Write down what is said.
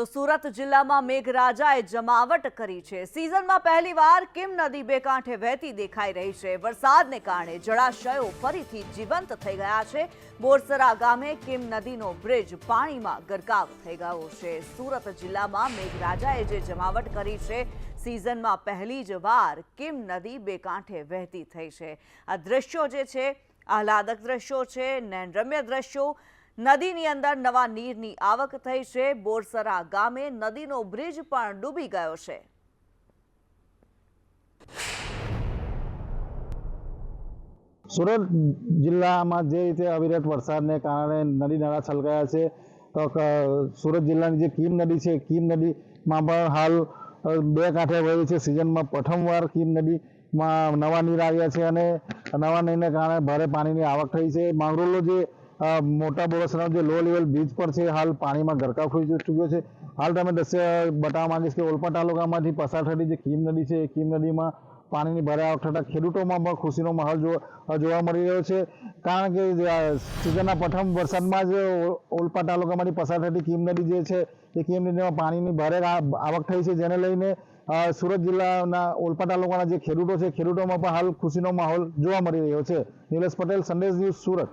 તો સુરત જિલ્લામાં મેઘરાજાએ જમાવટ કરી છે. સિઝનમાં પહેલીવાર કિમ નદી બે કાંઠે વહેતી દેખાઈ રહી છે. વરસાદને કારણે જળાશયો ફરીથી જીવંત થઈ ગયા છે. બોરસરા ગામે કિમ નદીનો બ્રિજ પાણીમાં ગરકાવ થઈ ગયો છે. સુરત જિલ્લામાં મેઘરાજાએ જે જમાવટ કરી છે, સિઝનમાં પહેલી જ વાર કિમ નદી બે કાંઠે વહેતી થઈ છે. આ દ્રશ્યો જે છે, આહલાદક દ્રશ્યો છે, નયનરમ્ય દ્રશ્યો નદીની અંદર નવા નીરની આવક થઈ છે. બોરસરા ગામે નદીનો બ્રિજ પણ ડૂબી ગયો છે. સુરત જિલ્લામાં જે રીતે અવિરત વરસાદને કારણે નદી નાળા છલકાયા છે, તો સુરત જિલ્લાની જે કીમ નદી છે, કીમ નદીમાં પણ હાલ બે કાંઠે વહી છે. સિઝનમાં પ્રથમવાર કીમ નદીમાં નવા નીર આવ્યા છે અને નવા નીરને કારણે ભારે પાણીની આવક થઈ છે. માંગરોળનો જે મોટા બોરસરાનો જે લો લેવલ બ્રિજ પર છે, હાલ પાણીમાં ગરકાવ થઈ ચૂક્યો છે. હાલ તમે દ્રશ્ય બતાવવા માંગીશ કે ઓલપા તાલુકામાંથી પસાર થતી જે કીમ નદી છે, એ કીમ નદીમાં પાણીની ભારે આવક થતાં ખેડૂતોમાં પણ ખુશીનો માહોલ જોવા મળી રહ્યો છે. કારણ કે સિઝનના પ્રથમ વરસાદમાં જ ઓલપા તાલુકામાંથી પસાર થતી કીમ નદી જે છે, એ કીમ નદીમાં પાણીની ભારે આવક થઈ છે. જેને લઈને સુરત જિલ્લાના ઓલપા તાલુકાના જે ખેડૂતો છે, ખેડૂતોમાં પણ હાલ ખુશીનો માહોલ જોવા મળી રહ્યો છે. નિલેશ પટેલ, સંદેશ ન્યૂઝ સુરત.